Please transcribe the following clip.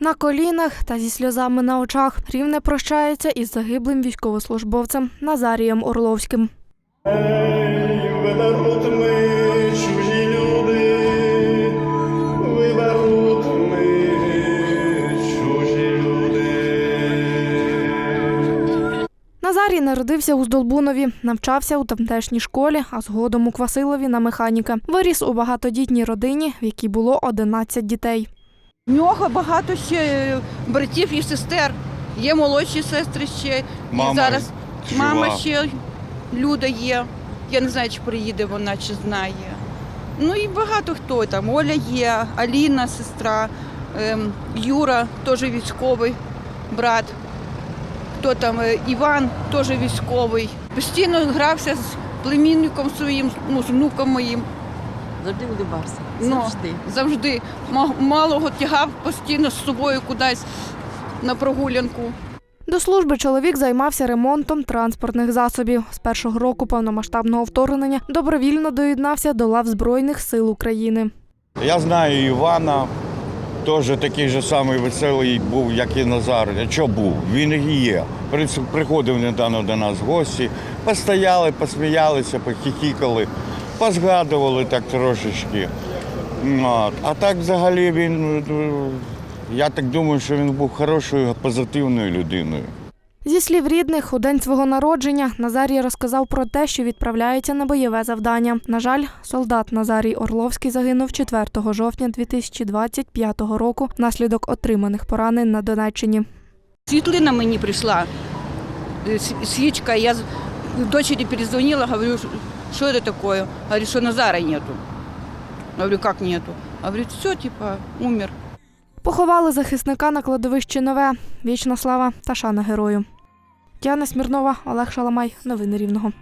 На колінах та зі сльозами на очах рівне прощається із загиблим військовослужбовцем Назарієм Орловським. Виберуть ми чужі люди, виберуть ми чужі люди. Назарій народився у Здолбунові, навчався у тамтешній школі, а згодом у Квасилові на механіка. Виріс у багатодітній родині, в якій було 11 дітей. В нього багато ще е, братів і сестер. Є молодші сестри ще. Мама і зараз жива. мама ще Люда є. Я не знаю, чи приїде вона, чи знає. Ну і багато хто там. Оля є, Аліна, сестра, ем, Юра, теж військовий брат. Хто там е, Іван, теж військовий. Постійно грався з племінником своїм, ну, з внуком моїм. Завжди улибався. Ну, Завжди. завжди Ма- малого тягав постійно з собою кудись на прогулянку. До служби чоловік займався ремонтом транспортних засобів. З першого року повномасштабного вторгнення добровільно доєднався до лав Збройних сил України. Я знаю Івана, теж такий же самий веселий був, як і Назар. А Що був? Він і є. При- Приходив недавно до нас в гості, постояли, посміялися, похихікали, позгадували так трошечки. А так взагалі він, я так думаю, що він був хорошою, позитивною людиною. Зі слів рідних, у день свого народження Назарій розказав про те, що відправляється на бойове завдання. На жаль, солдат Назарій Орловський загинув 4 жовтня 2025 року внаслідок отриманих поранень на Донеччині. Світлина мені прийшла, е, свічка. Я дочері перезвонила, говорю, що це таке? Говорит, що Назара нету. Говорю, как нету? Говорю, все, типа, умер. Поховали захисника на кладовищі Нове. Вічна слава та шана герою. Діана Смірнова, Олег Шаламай. Новини Рівного.